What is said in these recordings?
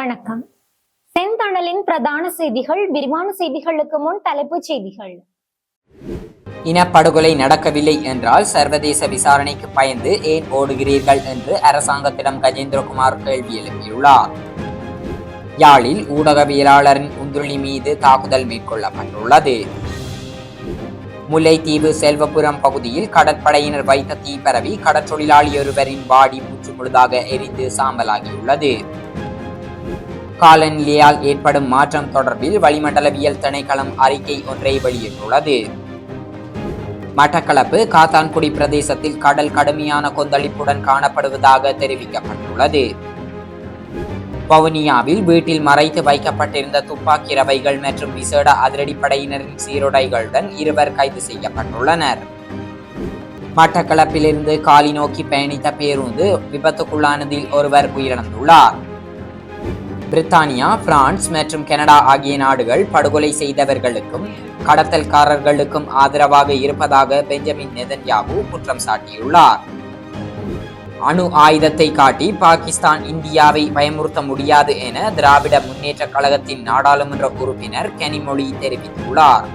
வணக்கம். செந்தணலின் பிரதான செய்திகள் விரிவான செய்திகளுக்கு முன் தலைப்புச் செய்திகள். இனப்படுகொலை நடக்கவில்லை என்றால் சர்வதேச விசாரணைக்கு பயந்து ஏன் ஓடுகிறீர்கள் என்று அரசாங்கத்திடம் கஜேந்திரகுமார் கேள்வி எழுப்பியுள்ளார். யாழில் ஊடகவியலாளரின் உந்துளி மீது தாக்குதல் மேற்கொள்ளப்பட்டுள்ளது. முல்லைத்தீவு செல்வபுரம் பகுதியில் கடற்படையினர் வைத்த தீ பரவி கடற்றொழிலாளி ஒருவரின் பாடி முற்று முழுதாக எரிந்து சாம்பலாகியுள்ளது. காலநிலையால் ஏற்படும் மாற்றம் தொடர்பில் வளிமண்டலவியல் திணைக்களம் அறிக்கை ஒன்றை வெளியிட்டுள்ளது. மட்டக்களப்பு காத்தான்குடி பிரதேசத்தில் கடல் கடுமையான கொந்தளிப்புடன் காணப்படுவதாக தெரிவிக்கப்பட்டுள்ளது. வவுனியாவில் வீட்டில் மறைத்து வைக்கப்பட்டிருந்த துப்பாக்கி ரவைகள் மற்றும் விசேட அதிரடிப்படையினரின் சீருடைகளுடன் இருவர் கைது செய்யப்பட்டுள்ளனர். மட்டக்களப்பிலிருந்து காலி நோக்கி பயணித்த பேருந்து விபத்துக்குள்ளானதில் ஒருவர் உயிரிழந்துள்ளார். பிரித்தானியா பிரான்ஸ் மற்றும் கனடா ஆகிய நாடுகள் படுகொலை செய்தவர்களுக்கும் கடத்தல்காரர்களுக்கும் ஆதரவாக இருப்பதாக பெஞ்சமின் நெதன்யாகு குற்றம் சாட்டியுள்ளார். அணு ஆயுதத்தை காட்டி பாகிஸ்தான் இந்தியாவை பயமுறுத்த முடியாது என திராவிட முன்னேற்ற கழகத்தின் நாடாளுமன்ற உறுப்பினர் கனிமொழி தெரிவித்துள்ளார்.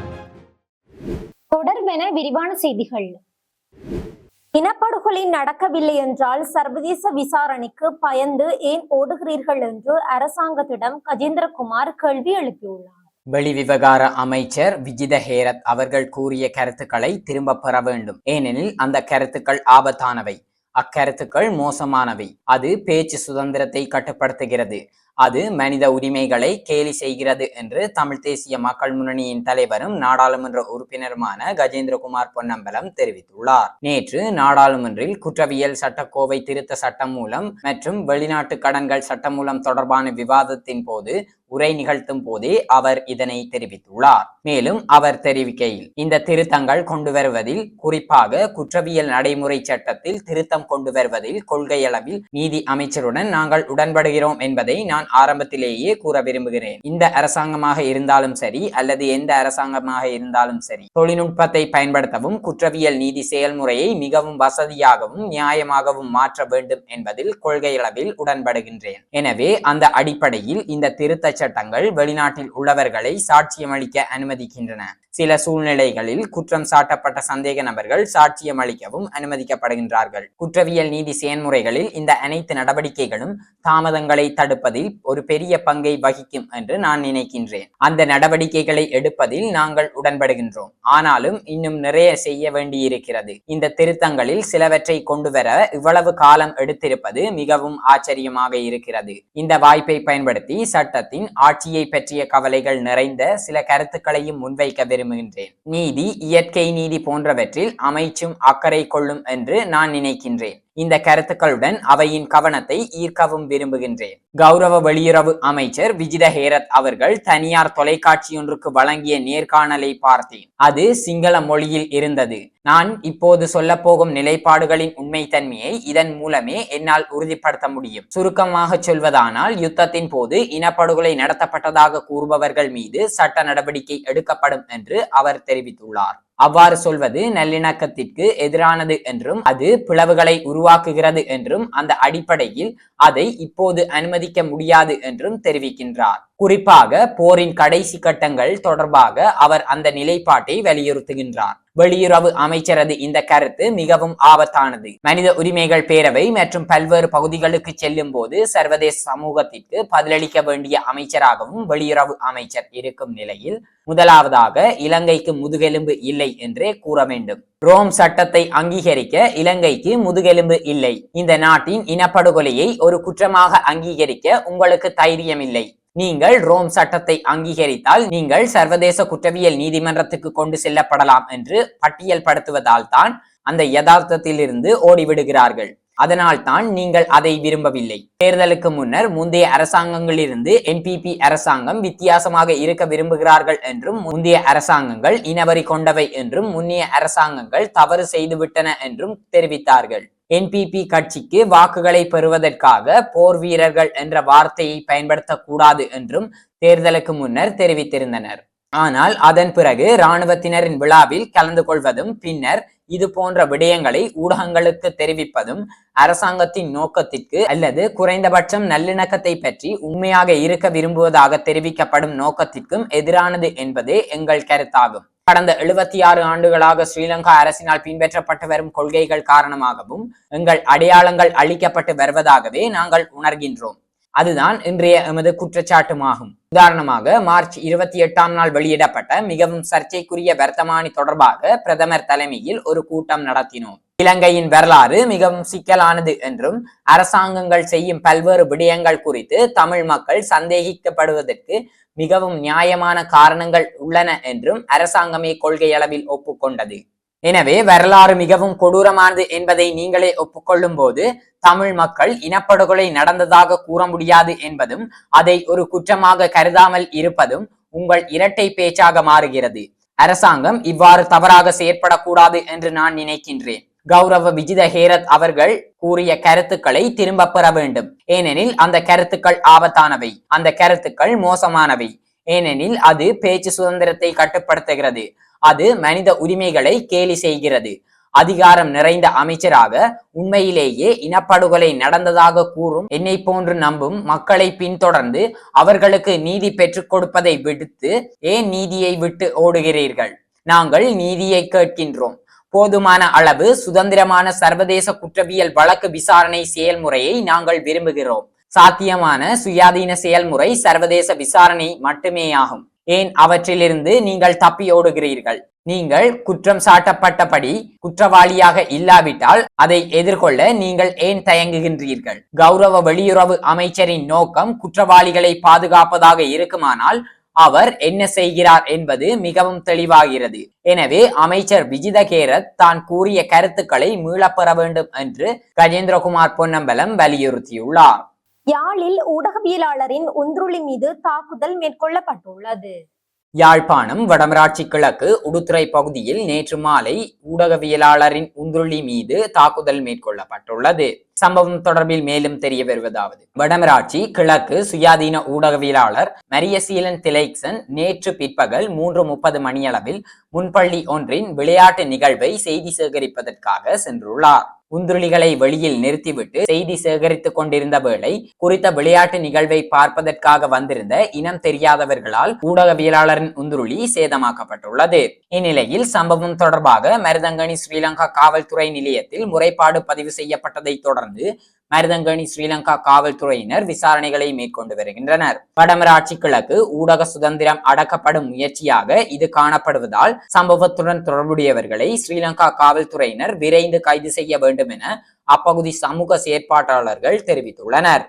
தொடர்பென விரிவான செய்திகள். இனப்படுகொலை நடக்கவில்லை என்றால் சர்வதேச விசாரணைக்கு பயந்து ஏன் ஓடுகிறீர்கள் என்று அரசாங்கத்திடம் கஜேந்திரகுமார் கேள்வி எழுப்பியுள்ளார். வெளிவிவகார அமைச்சர் விஜித ஹேரத் அவர்கள் கூறிய கருத்துக்களை திரும்ப பெற வேண்டும். ஏனெனில் அந்த கருத்துக்கள் ஆபத்தானவை. அக்கருத்துக்கள் மோசமானவை. அது பேச்சு சுதந்திரத்தை கட்டுப்படுத்துகிறது. அது மனித உரிமைகளை கேலி செய்கிறது என்று தமிழ் தேசிய மக்கள் முன்னணியின் தலைவரும் நாடாளுமன்ற உறுப்பினருமான கஜேந்திரகுமார் பொன்னம்பலம் தெரிவித்துள்ளார். நேற்று நாடாளுமன்றில் குற்றவியல் சட்டக்கோவை திருத்த சட்டம் மூலம் மற்றும் வெளிநாட்டு கடன்கள் சட்டம் மூலம் தொடர்பான விவாதத்தின் போது உரை நிகழ்த்தும் போதே அவர் இதனை தெரிவித்துள்ளார். மேலும் அவர் தெரிவிக்கையில் இந்த திருத்தங்கள் கொண்டு வருவதில் குறிப்பாக குற்றவியல் நடைமுறை சட்டத்தில் திருத்தம் கொண்டு வருவதில் கொள்கையளவில் நீதி அமைச்சருடன் நாங்கள் உடன்படுகிறோம் என்பதை நான் ஆரம்பத்திலேயே கூற விரும்புகிறேன். இந்த அரசாங்கமாக இருந்தாலும் சரி அல்லது எந்த அரசாங்கமாக இருந்தாலும் சரி தொழில்நுட்பத்தை பயன்படுத்தவும் குற்றவியல் நீதி செயல்முறையை மிகவும் வசதியாகவும் நியாயமாகவும் மாற்ற வேண்டும் என்பதில் கொள்கையளவில் உடன்படுகின்றேன். எனவே அந்த அடிப்படையில் இந்த திருத்த சட்டங்கள் வெளிநாட்டில் உள்ளவர்களை சாட்சியமளிக்க அனுமதிக்கின்றன. சில சூழ்நிலைகளில் குற்றம் சாட்டப்பட்ட சந்தேக நபர்கள் சாட்சியம் அளிக்கவும் அனுமதிக்கப்படுகின்றார்கள். குற்றவியல் நீதி செயல்முறைகளில் இந்த அனைத்து நடவடிக்கைகளும் தாமதங்களை தடுப்பதில் ஒரு பெரிய பங்கை வகிக்கும் என்று நான் நினைக்கின்றேன். அந்த நடவடிக்கைகளை எடுப்பதில் நாங்கள் உடன்படுகின்றோம். ஆனாலும் இன்னும் நிறைய செய்ய வேண்டியிருக்கிறது. இந்த திருத்தங்களில் சிலவற்றை கொண்டு வர இவ்வளவு காலம் எடுத்திருப்பது மிகவும் ஆச்சரியமாக இருக்கிறது. இந்த வாய்ப்பை பயன்படுத்தி சட்டத்தின் ஆட்சியை பற்றிய கவலைகள் நிறைந்த சில கருத்துக்களையும் முன்வைக்க விரும்புகின்றேன். நீதி இயற்கை நீதி போன்றவற்றில் அமைச்சும் அக்கறை கொள்ளும் என்று நான் நினைக்கின்றேன். இந்த கருத்துக்களுடன் அவையின் கவனத்தை ஈர்க்கவும் விரும்புகின்றேன். கௌரவ வெளியுறவு அமைச்சர் விஜித ஹேரத் அவர்கள் தனியார் தொலைக்காட்சியொன்றுக்கு வழங்கிய நேர்காணலை பார்த்தேன். அது சிங்கள மொழியில் இருந்தது. நான் இப்போது சொல்ல போகும் நிலைப்பாடுகளின் உண்மைத்தன்மையை இதன் மூலமே என்னால் உறுதிப்படுத்த முடியும். சுருக்கமாக சொல்வதானால் யுத்தத்தின் போது இனப்படுகொலை நடத்தப்பட்டதாக கூறுபவர்கள் மீது சட்ட நடவடிக்கை எடுக்கப்படும் என்று அவர் தெரிவித்துள்ளார். அவ்வாறு சொல்வது நல்லிணக்கத்திற்கு எதிரானது என்றும் அது பிளவுகளை உருவாக்குகிறது என்றும் அந்த அடிப்படையில் அதை இப்போது அனுமதிக்க முடியாது என்றும் தெரிவிக்கின்றார். குறிப்பாக போரின் கடைசி கட்டங்கள் தொடர்பாக அவர் அந்த நிலைப்பாட்டை வலியுறுத்துகின்றார். வெளியுறவு அமைச்சரது இந்த கருத்து மிகவும் ஆபத்தானது. மனித உரிமைகள் பேரவை மற்றும் பல்வேறு பகுதிகளுக்கு செல்லும் போது சர்வதேச சமூகத்திற்கு பதிலளிக்க வேண்டிய அமைச்சராகவும் வெளியுறவு அமைச்சர் இருக்கும் நிலையில் முதலாவதாக இலங்கைக்கு முதுகெலும்பு இல்லை என்றே கூற வேண்டும். ரோம் சட்டத்தை அங்கீகரிக்க இலங்கைக்கு முதுகெலும்பு இல்லை. இந்த நாட்டின் இனப்படுகொலையை ஒரு குற்றமாக அங்கீகரிக்க உங்களுக்கு தைரியம் இல்லை நீங்கள் ரோம் சட்டத்தை அங்கீகரித்தால் நீங்கள் சர்வதேச குற்றவியல் நீதிமன்றத்துக்கு கொண்டு செல்லப்படலாம் என்று பட்டியல் படுத்துவதால் தான் அந்த யதார்த்தத்திலிருந்து ஓடிவிடுகிறார்கள். அதனால் தான் நீங்கள் அதை விரும்பவில்லை. தேர்தலுக்கு முன்னர் முந்தைய அரசாங்கங்களிலிருந்து என்பிபி அரசாங்கம் வித்தியாசமாக இருக்க விரும்புகிறார்கள் என்றும் முந்தைய அரசாங்கங்கள் இனவரி கொண்டவை என்றும் முன்னைய அரசாங்கங்கள் தவறு செய்துவிட்டன என்றும் தெரிவித்தார்கள். என்பிபி கட்சிக்கு வாக்குகளை பெறுவதற்காக போர் வீரர்கள் என்ற வார்த்தையை பயன்படுத்தக்கூடாது என்றும் தேர்தலுக்கு முன்னர் தெரிவித்திருந்தனர். ஆனால் அதன் பிறகு இராணுவத்தினரின் விழாவில் கலந்து கொள்வதும் பின்னர் இது போன்ற விடயங்களை ஊடகங்களுக்கு தெரிவிப்பதும் அரசாங்கத்தின் நோக்கத்திற்கு அல்லது குறைந்தபட்சம் நல்லிணக்கத்தை பற்றி உண்மையாக இருக்க விரும்புவதாக தெரிவிக்கப்படும் நோக்கத்திற்கும் எதிரானது என்பதே எங்கள் கருத்தாகும். கடந்த எழுபத்தி ஆறு ஆண்டுகளாக ஸ்ரீலங்கா அரசினால் பின்பற்றப்பட்டு வரும் கொள்கைகள் காரணமாகவும் எங்கள் அடையாளங்கள் அளிக்கப்பட்டு வருவதாகவே நாங்கள் உணர்கின்றோம். அதுதான் இன்றைய எமது குற்றச்சாட்டுமாகும். உதாரணமாக மார்ச் இருபத்தி எட்டாம் நாள் வெளியிடப்பட்ட மிகவும் சர்ச்சைக்குரிய வர்த்தமானி தொடர்பாக பிரதமர் தலைமையில் ஒரு கூட்டம் நடத்தினோம். இலங்கையின் வரலாறு மிகவும் சிக்கலானது என்றும் அரசாங்கங்கள் செய்யும் பல்வேறு விடயங்கள் குறித்து தமிழ் மக்கள் சந்தேகிக்கப்படுவதற்கு மிகவும் நியாயமான காரணங்கள் உள்ளன என்றும் அரசாங்கமே கொள்கையளவில் ஒப்புக்கொண்டது. எனவே வரலாறு மிகவும் கொடூரமானது என்பதை நீங்களே ஒப்புக்கொள்ளும் போது தமிழ் மக்கள் இனப்படுகொலை நடந்ததாக கூற முடியாது என்பதும் அதை ஒரு குற்றமாக கருதாமல் இருப்பதும் உங்கள் இரட்டை பேச்சாக மாறுகிறது. அரசாங்கம் இவ்வாறு தவறாக செயற்படக்கூடாது என்று நான் நினைக்கின்றேன். கௌரவ விஜித ஹேரத் அவர்கள் கூறிய கருத்துக்களை திரும்ப பெற வேண்டும். ஏனெனில் அந்த கருத்துக்கள் ஆபத்தானவை. அந்த கருத்துக்கள் மோசமானவை. ஏனெனில் அது பேச்சு சுதந்திரத்தை கட்டுப்படுத்துகிறது. அது மனித உரிமைகளை கேலி செய்கிறது. அதிகாரம் நிறைந்த அமைச்சராக உண்மையிலேயே இனப்படுகொலை நடந்ததாக கூறும் என்னை போன்று நம்பும் மக்களை பின்தொடர்ந்து அவர்களுக்கு நீதி பெற்றுக் கொடுப்பதை விடுத்து ஏன் நீதியை விட்டு ஓடுகிறீர்கள்? நாங்கள் நீதியை கேட்கின்றோம். போதுமான அளவு சுதந்திரமான சர்வதேச குற்றவியல் வழக்கு விசாரணை செயல்முறையை நாங்கள் விரும்புகிறோம். சாத்தியமான சுயாதீன செயல்முறை சர்வதேச விசாரணை மட்டுமேயாகும். ஏன் அவற்றிலிருந்து நீங்கள் தப்பியோடுகிறீர்கள் நீங்கள் குற்றம் சாட்டப்பட்டபடி குற்றவாளியாக இல்லாவிட்டால் அதை எதிர்கொள்ள நீங்கள் ஏன் தயங்குகின்றீர்கள்? கௌரவ வெளியுறவு அமைச்சரின் நோக்கம் குற்றவாளிகளை பாதுகாப்பதாக இருக்குமானால் அவர் என்ன செய்கிறார் என்பது மிகவும் தெளிவாகிறது. எனவே அமைச்சர் விஜித கேரத் தான் கூறிய கருத்துக்களை மீளப்பெற வேண்டும் என்று கஜேந்திரகுமார் பொன்னம்பலம் வலியுறுத்தியுள்ளார். யாழில் ஊடகவியலாளரின் ஒன்றுளி மீது தாக்குதல் மேற்கொள்ளப்பட்டுள்ளது. யாழ்ப்பாணம் வடமராட்சி கிழக்கு உடுத்துறை பகுதியில் நேற்று மாலை ஊடகவியலாளரின் உந்துருளி மீது தாக்குதல் மேற்கொள்ளப்பட்டுள்ளது. சம்பவம் தொடர்பில் மேலும் தெரிய வருவதாவது. வடமராட்சி கிழக்கு சுயாதீன ஊடகவியலாளர் மரியசீலன் திலைக்சன் நேற்று பிற்பகல் மூன்று முப்பது மணியளவில் முன்பள்ளி ஒன்றின் விளையாட்டு நிகழ்வை செய்தி சேகரிப்பதற்காக சென்றுள்ளார். குந்துருளிகளை வெளியில் நிறுத்திவிட்டு செய்தி சேகரித்துக் கொண்டிருந்த வேளை குறித்த விளையாட்டு நிகழ்வை பார்ப்பதற்காக வந்திருந்த இனம் தெரியாதவர்களால் ஊடகவியலாளரின் உந்துருளி சேதமாக்கப்பட்டுள்ளது. இந்நிலையில் சம்பவம் தொடர்பாக மருதங்கனி ஸ்ரீலங்கா காவல்துறை நிலையத்தில் முறைப்பாடு பதிவு செய்யப்பட்டதை தொடர்ந்து மருதங்கணி ஸ்ரீலங்கா காவல்துறையினர் விசாரணைகளை மேற்கொண்டு வருகின்றனர். வடமராட்சி கிழக்கு ஊடக சுதந்திரம் அடக்கப்படும் முயற்சியாக இது காணப்படுவதால் சம்பவத்துடன் தொடர்புடையவர்களை ஸ்ரீலங்கா காவல்துறையினர் விரைந்து கைது செய்ய வேண்டும் என அப்பகுதி சமூக செயற்பாட்டாளர்கள் தெரிவித்துள்ளனர்.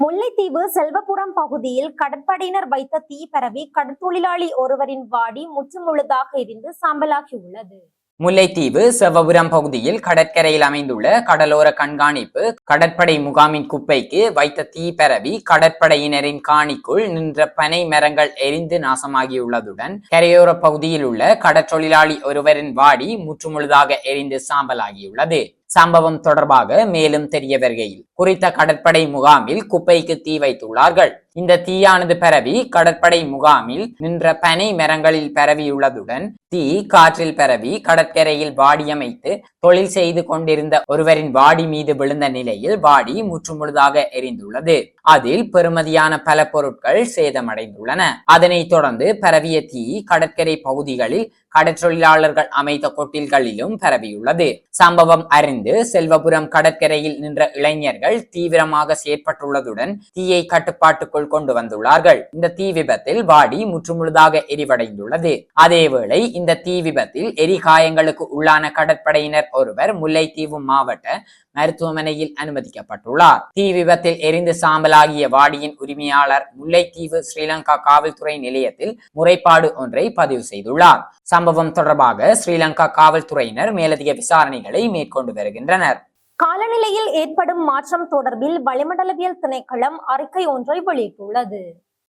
முல்லைத்தீவு செல்வபுரம் பகுதியில் கடற்படையினர் வைத்த தீ பரவி கடற்தொழிலாளி ஒருவரின் வாடி முற்றுமுழுதாக எரிந்து சாம்பலாகியுள்ளது முல்லைத்தீவு செவ்வபுரம் பகுதியில் கடற்கரையில் அமைந்துள்ள கடலோர கண்காணிப்பு கடற்படை முகாமின் குப்பைக்கு வைத்த தீ பரவி கடற்படையினரின் காணிக்குள் நின்ற பனை மரங்கள் எரிந்து நாசமாகியுள்ளதுடன் கரையோர பகுதியில் உள்ள கடற்றொழிலாளி ஒருவரின் வாடி முற்றுமுழுதாக எரிந்து சாம்பலாகியுள்ளது. சம்பவம் தொடர்பாக மேலும் தெரிய வருகையில் குறித்த கடற்படை முகாமில் குப்பைக்கு தீ வைத்துள்ளார்கள். இந்த தீயானது பரவி கடற்படை முகாமில் நின்ற பனை மரங்களில் பரவியுள்ளதுடன் தீ காற்றில் பரவி கடற்கரையில் வாடியமைத்து தொழில் செய்து கொண்டிருந்த ஒருவரின் வாடி மீது விழுந்த நிலையில் வாடி முற்றுமுழுதாக எரிந்துள்ளது. அதில் பெறுமதியான பல பொருட்கள் சேதமடைந்துள்ளன. அதனைத் தொடர்ந்து பரவிய தீ கடற்கரை பகுதிகளில் கடற்றொழிலாளர்கள் அமைத்த கொட்டில்களிலும் பரவியுள்ளது. சம்பவம் அறிந்து செல்வபுரம் கடற்கரையில் நின்ற இளைஞர்கள் தீவிரமாக செயற்பட்டுள்ளதுடன் தீயை கட்டுப்பாட்டுக்குள் கொண்டு வந்துள்ளார்கள். இந்த தீ விபத்தில் வாடி முற்றுமுழுதாக எரிவடைந்துள்ளது. அதேவேளை இந்த தீ விபத்தில் எரிகாயங்களுக்கு உள்ளான கடற்படையினர் ஒருவர் முல்லைத்தீவு மாவட்ட மருத்துவமனையில் அனுமதிக்கப்பட்டுள்ளார். தீ விபத்தில் எரிந்து சாம்பலாகிய வாடியின் உரிமையாளர் முல்லைத்தீவு ஸ்ரீலங்கா காவல்துறை நிலையத்தில் முறைப்பாடு ஒன்றை பதிவு செய்துள்ளார். சம்பவம் தொடர்பாக ஸ்ரீலங்கா காவல்துறையினர் மேலதிக விசாரணைகளை மேற்கொண்டு வருகின்றனர். காலநிலையில் ஏற்படும் மாற்றம் தொடர்பில் வளிமண்டலவியல் திணைக்களம் அறிக்கை ஒன்றை வெளியிட்டுள்ளது.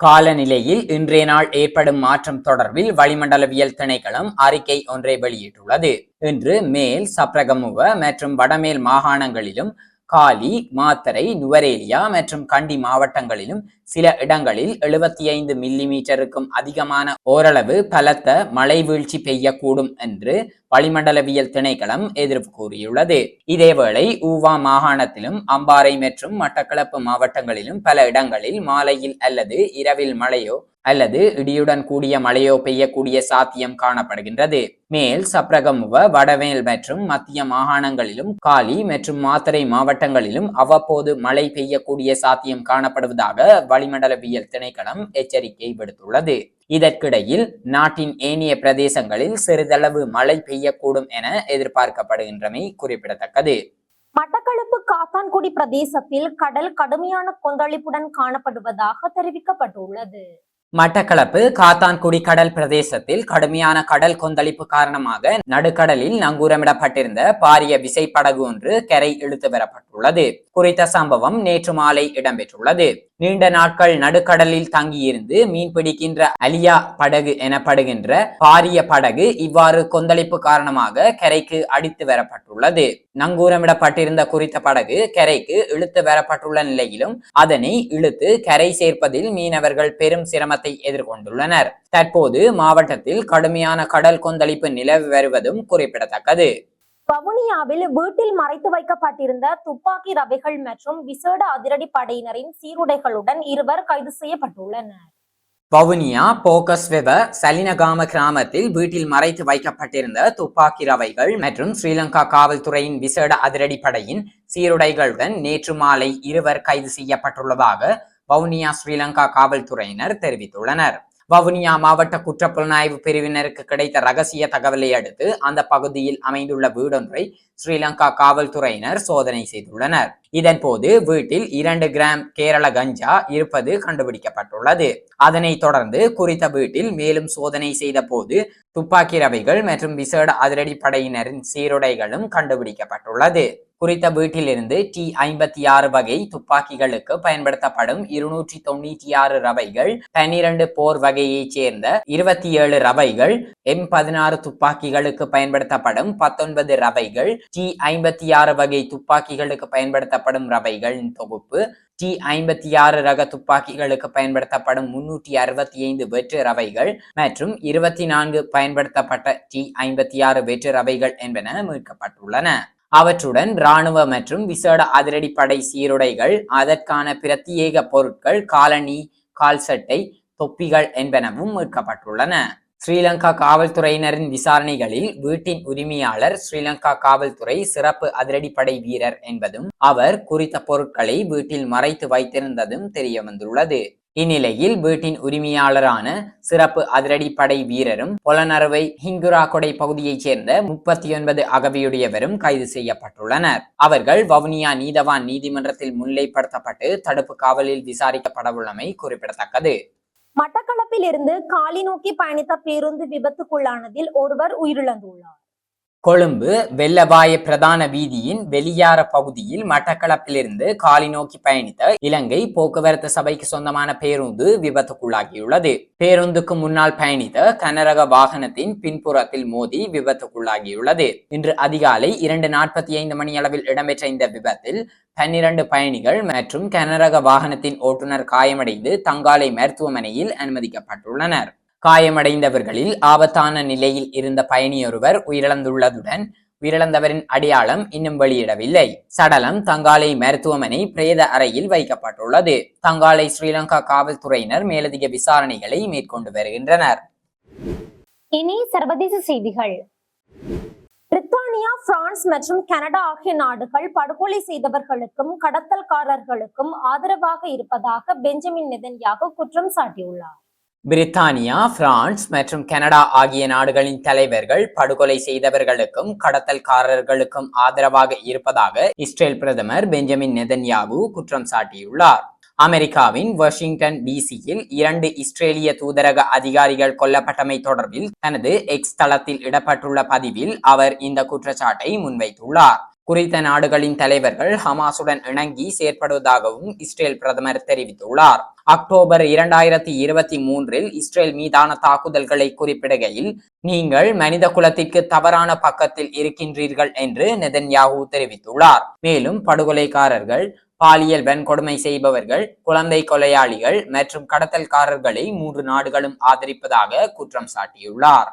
காலநிலையில் இன்றைய நாள் ஏற்படும் மாற்றம் தொடர்பில் வளிமண்டலவியல் திணைக்களம் அறிக்கை ஒன்றை வெளியிட்டுள்ளது. இன்று மேல் சப்ரகமுவ மற்றும் வடமேல் மாகாணங்களிலும் காலி மாத்தரை நுவரேலியா மற்றும் கண்டி மாவட்டங்களிலும் சில இடங்களில் எழுபத்தி ஐந்து மில்லி மீட்டருக்கும் அதிகமான ஓரளவு பலத்த மழை வீழ்ச்சி பெய்யக்கூடும் என்று வளிமண்டலவியல் திணைக்களம் எதிர்ப்பு கூறியுள்ளது. இதேவேளை ஊவா மாகாணத்திலும் அம்பாறை மற்றும் மட்டக்களப்பு மாவட்டங்களிலும் பல இடங்களில் மாலையில் அல்லது இரவில் மழையோ அல்லது இடியுடன் கூடிய மழையோ பெய்யக்கூடிய சாத்தியம் காணப்படுகின்றது. மேல் சப்ரகமுவ வடவேல் மற்றும் மத்திய மாகாணங்களிலும் காலி மற்றும் மாத்தரை மாவட்டங்களிலும் அவ்வப்போது மழை பெய்யக்கூடிய சாத்தியம் காணப்படுவதாக வளிமண்டலவியல் திணைக்களம் எச்சரிக்கை விடுத்துள்ளது. இதற்கிடையில் நாட்டின் ஏனைய பிரதேசங்களில் சிறிதளவு மழை பெய்யக்கூடும் என எதிர்பார்க்கப்படுகின்றமை குறிப்பிடத்தக்கது. மட்டக்களப்பு காத்தான்குடி பிரதேசத்தில் கடல் கடுமையான கொந்தளிப்புடன் காணப்படுவதாக தெரிவிக்கப்பட்டுள்ளது. மட்டக்களப்பு காத்தான்குடி கடல் பிரதேசத்தில் கடுமையான கடல் கொந்தளிப்பு காரணமாக நடுக்கடலில் நங்கூரமிடப்பட்டிருந்த பாரிய விசைப்படகு ஒன்று கரை இழுத்து வரப்பட்டுள்ளது குறித்த சம்பவம் நேற்று மாலை இடம்பெற்றுள்ளது. நீண்ட நாட்கள் நடுக்கடலில் தங்கியிருந்து மீன் பிடிக்கின்ற அலியா படகு எனப்படுகின்ற பாரிய படகு இவ்வாறு கொந்தளிப்பு காரணமாக கரைக்கு அடித்து வரப்பட்டுள்ளது நங்கூரமிடப்பட்டிருந்த குறித்த படகு கரைக்கு இழுத்து வரப்பட்டுள்ள நிலையிலும் அதனை இழுத்து கரை சேர்ப்பதில் மீனவர்கள் பெரும் சிரமத்தை எதிர்கொண்டுள்ளனர். தற்போது மாவட்டத்தில் கடுமையான கடல் கொந்தளிப்பு நிலவி வருவதும் குறிப்பிடத்தக்கது. வவுனியாவில் வீட்டில் மறைத்து வைக்கப்பட்டிருந்த துப்பாக்கி ரவைகள் மற்றும் விசேட அதிரடி படையினரின் சீருடைகளுடன் இருவர் கைது செய்யப்பட்டுள்ளனர். வவுனியா போகஸ்வெவ வெப சலினகாம கிராமத்தில் வீட்டில் மறைத்து வைக்கப்பட்டிருந்த துப்பாக்கி ரவைகள் மற்றும் ஸ்ரீலங்கா காவல்துறையின் விசேட அதிரடிப்படையின் சீருடைகளுடன் நேற்று மாலை இருவர் கைது செய்யப்பட்டுள்ளதாக வவுனியா ஸ்ரீலங்கா காவல்துறையினர் தெரிவித்துள்ளனர். வவுனியா மாவட்ட குற்றப்புலனாய்வு பிரிவினருக்கு கிடைத்த ரகசிய தகவலை அடுத்து அந்த பகுதியில் அமைந்துள்ள வீடொன்றை ஸ்ரீலங்கா காவல்துறையினர் சோதனை செய்துள்ளனர். இதன்போது வீட்டில் இரண்டு கிராம் கேரள கஞ்சா இருப்பது கண்டுபிடிக்கப்பட்டுள்ளது. அதனைத் தொடர்ந்து குறித்த வீட்டில் மேலும் சோதனை செய்த போது துப்பாக்கி ரவைகள் மற்றும் விசேட அதிரடிப்படையினரின் சீருடைகளும் கண்டுபிடிக்கப்பட்டுள்ளது. குறித்த வீட்டிலிருந்து டி ஐம்பத்தி ஆறு வகை துப்பாக்கிகளுக்கு பயன்படுத்தப்படும் இருநூற்றி தொண்ணூற்றி ஆறு ரவைகள் பன்னிரண்டு போர் வகையைச் சேர்ந்த இருபத்தி ஏழு ரவைகள் எம் பதினாறு துப்பாக்கிகளுக்கு பயன்படுத்தப்படும் பத்தொன்பது ரவைகள் டி ஐம்பத்தி ஆறு வகை துப்பாக்கிகளுக்கு பயன்படுத்தப்படும் ரவைகளின் தொகுப்பு டி ஐம்பத்தி ஆறு ரக துப்பாக்கிகளுக்கு பயன்படுத்தப்படும் முன்னூற்றி அறுபத்தி ஐந்து வெற்று ரவைகள் மற்றும் இருபத்தி நான்கு பயன்படுத்தப்பட்ட டி ஐம்பத்தி ஆறு வெற்று ரவைகள் என்பன மீட்கப்பட்டுள்ளன. அவற்றுடன் இராணுவ மற்றும் விசேட அதிரடிப்படை சீருடைகள் அதற்கான பிரத்யேக பொருட்கள் காலணி கால்சட்டை தொப்பிகள் என்பனவும் மீட்கப்பட்டுள்ளன. ஸ்ரீலங்கா காவல்துறையினரின் விசாரணைகளில் வீட்டின் உரிமையாளர் ஸ்ரீலங்கா காவல்துறை சிறப்பு அதிரடிப்படை வீரர் என்பதும் அவர் குறித்த பொருட்களை வீட்டில் மறைத்து வைத்திருந்ததும் தெரிய வந்துள்ளது இந்நிலையில் வீட்டின் உரிமையாளரான சிறப்பு அதிரடிப்படை வீரரும் பொலனறுவை ஹிங்குராகொடை பகுதியைச் சேர்ந்த முப்பத்தி ஒன்பது அகவியுடையவரும் கைது செய்யப்பட்டுள்ளனர். அவர்கள் வவுனியா நீதவான் நீதிமன்றத்தில் முன்னிலைப்படுத்தப்பட்டு தடுப்பு காவலில் விசாரிக்கப்படவுள்ளமை குறிப்பிடத்தக்கது. மட்டக்களப்பில் இருந்து காலி நோக்கி பயணித்த பேருந்து விபத்துக்குள்ளானதில் ஒருவர் உயிரிழந்துள்ளார். கொழும்பு வெள்ளவாய பிரதான வீதியின் வெளியார பகுதியில் மட்டக்களப்பிலிருந்து காலி நோக்கி பயணித்த இலங்கை போக்குவரத்து சபைக்கு சொந்தமான பேருந்து விபத்துக்குள்ளாகியுள்ளது. பேருந்துக்கு முன்னால் பயணித்த கனரக வாகனத்தின் பின்புறத்தில் மோதி விபத்துக்குள்ளாகியுள்ளது. இன்று அதிகாலை இரண்டு நாற்பத்தி ஐந்து மணி அளவில் இடம்பெற்ற இந்த விபத்தில் பன்னிரண்டு பயணிகள் மற்றும் கனரக வாகனத்தின் ஓட்டுநர் காயமடைந்து தங்காலை மருத்துவமனையில் அனுமதிக்கப்பட்டுள்ளனர். காயமடைந்தவர்களில் ஆபத்தான நிலையில் இருந்த பயணியொருவர் உயிரிழந்துள்ளதுடன் உயிரிழந்தவரின் அடையாளம் இன்னும் வெளியிடவில்லை. சடலம் தங்காலை மருத்துவமனை பிரேத அறையில் வைக்கப்பட்டுள்ளது. தங்காலை ஸ்ரீலங்கா காவல்துறையினர் மேலதிக விசாரணைகளை மேற்கொண்டு வருகின்றனர். இனி சர்வதேச செய்திகள். பிரித்தானியா பிரான்ஸ் மற்றும் கனடா ஆகிய நாடுகள் படுகொலை செய்தவர்களுக்கும் கடத்தல்காரர்களுக்கும் ஆதரவாக இருப்பதாக பெஞ்சமின் நெதன்யாகு குற்றம் சாட்டியுள்ளார். பிரித்தானியா பிரான்ஸ் மற்றும் கனடா ஆகிய நாடுகளின் தலைவர்கள் படுகொலை செய்தவர்களுக்கும் கடத்தல்காரர்களுக்கும் ஆதரவாக இருப்பதாக இஸ்ரேல் பிரதமர் பெஞ்சமின் நெதன்யாகு குற்றம் சாட்டியுள்ளார். அமெரிக்காவின் வாஷிங்டன் டிசியில் இரண்டு இஸ்ரேலிய தூதரக அதிகாரிகள் கொல்லப்பட்டமை தொடர்பில் தனது எக்ஸ் தளத்தில் இடப்பட்டுள்ள பதிவில் அவர் இந்த குற்றச்சாட்டை முன்வைத்துள்ளார். குறித்த நாடுகளின் தலைவர்கள் ஹமாசுடன் இணங்கி செயற்படுவதாகவும் இஸ்ரேல் பிரதமர் தெரிவித்துள்ளார். அக்டோபர் இரண்டாயிரத்தி இருபத்தி மூன்றில் இஸ்ரேல் மீதான தாக்குதல்களை குறிப்பிடுகையில் நீங்கள் மனித குலத்திற்கு தவறான பக்கத்தில் இருக்கின்றீர்கள் என்று நெதன்யாகு தெரிவித்துள்ளார். மேலும் படுகொலைக்காரர்கள் பாலியல் வன்கொடுமை செய்பவர்கள் குழந்தை கொலையாளிகள் மற்றும் கடத்தல்காரர்களை மூன்று நாடுகளும் ஆதரிப்பதாக குற்றம் சாட்டியுள்ளார்.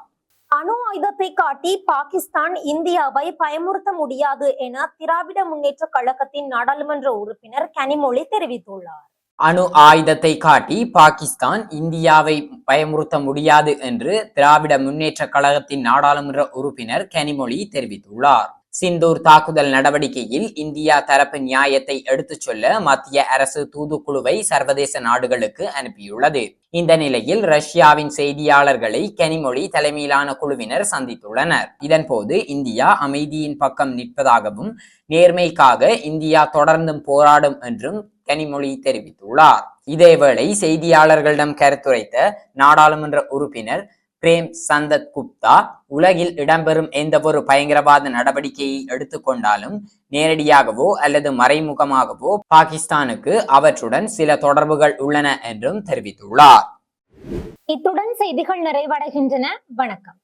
ஆயுதத்தை காட்டி பாகிஸ்தான் இந்தியாவை பயமுறுத்த முடியாது என திராவிட முன்னேற்ற கழகத்தின் நாடாளுமன்ற உறுப்பினர் கனிமொழி தெரிவித்துள்ளார். அணு ஆயுதத்தை காட்டி பாகிஸ்தான் இந்தியாவை பயமுறுத்த முடியாது என்று திராவிட முன்னேற்ற கழகத்தின் நாடாளுமன்ற உறுப்பினர் கனிமொழி தெரிவித்துள்ளார். சிந்தூர் தாக்குதல் நடவடிக்கையில் இந்தியா தரப்பு நியாயத்தை எடுத்துச் சொல்ல மத்திய அரசு தூதுக்குழுவை சர்வதேச நாடுகளுக்கு அனுப்பியுள்ளது. இந்த நிலையில் ரஷ்யாவின் செய்தியாளர்களை கனிமொழி தலைமையிலான குழுவினர் சந்தித்துள்ளனர். இதன்போது இந்தியா அமைதியின் பக்கம் நிற்பதாகவும் நேர்மைக்காக இந்தியா தொடர்ந்தும் போராடும் என்றும் கனிமொழி தெரிவித்துள்ளார். இதேவேளை செய்தியாளர்களிடம் கருத்துரைத்த நாடாளுமன்ற உறுப்பினர் பிரேம் சந்தத் குப்தா. உலகில் இடம்பெறும் எந்தவொரு பயங்கரவாத நடவடிக்கையை எடுத்துக்கொண்டாலும் நேரடியாகவோ அல்லது மறைமுகமாகவோ பாகிஸ்தானுக்கு அவற்றுடன் சில தொடர்புகள் உள்ளன என்றும் தெரிவித்துள்ளார். இத்துடன் செய்திகள் நிறைவடைகின்றன. வணக்கம்.